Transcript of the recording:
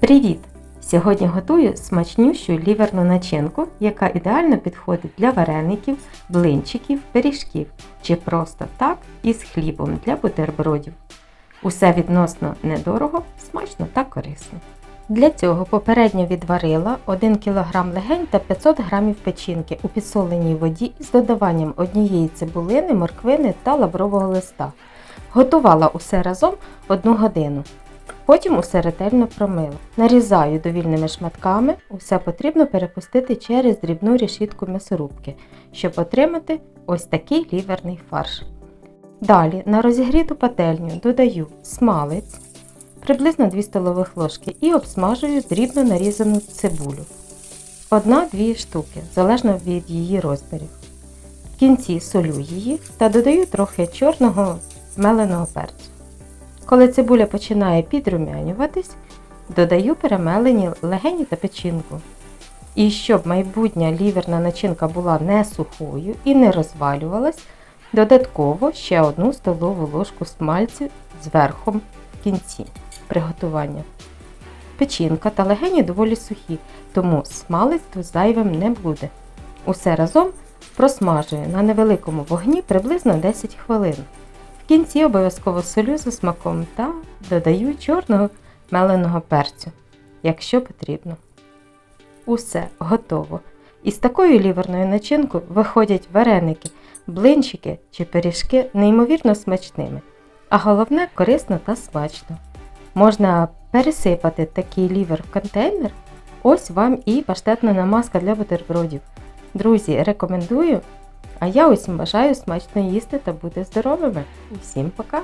Привіт! Сьогодні готую смачнющу ліверну начинку, яка ідеально підходить для вареників, блинчиків, пиріжків чи просто так із хлібом для бутербродів. Усе відносно недорого, смачно та корисно. Для цього попередньо відварила 1 кг легень та 500 г печінки у підсоленій воді із додаванням однієї цибулини, морквини та лаврового листа. Готувала усе разом 1 годину. Потім усе ретельно промила. Нарізаю довільними шматками, усе потрібно перепустити через дрібну решітку м'ясорубки, щоб отримати ось такий ліверний фарш. Далі на розігріту пательню додаю смалець, приблизно 2 столових ложки і обсмажую дрібно нарізану цибулю. Одна-дві штуки, залежно від її розмірів. В кінці солю її та додаю трохи чорного меленого перцю. Коли цибуля починає підрумянюватись, додаю перемелені легені та печінку. І щоб майбутня ліверна начинка була не сухою і не розвалювалась, додатково ще одну столову ложку смальцю зверху в кінці приготування. Печінка та легені доволі сухі, тому смалець тут зайвим не буде. Усе разом просмажую на невеликому вогні приблизно 10 хвилин. В кінці обов'язково солю за смаком та додаю чорного меленого перцю, якщо потрібно. Усе готово. Із такою ліверною начинкою виходять вареники, блинчики чи пиріжки неймовірно смачними, а головне корисно та смачно. Можна пересипати такий лівер в контейнер. Ось вам і паштетна намазка для бутербродів. Друзі, рекомендую. А я усім бажаю смачно їсти та бути здоровими. Всім пока!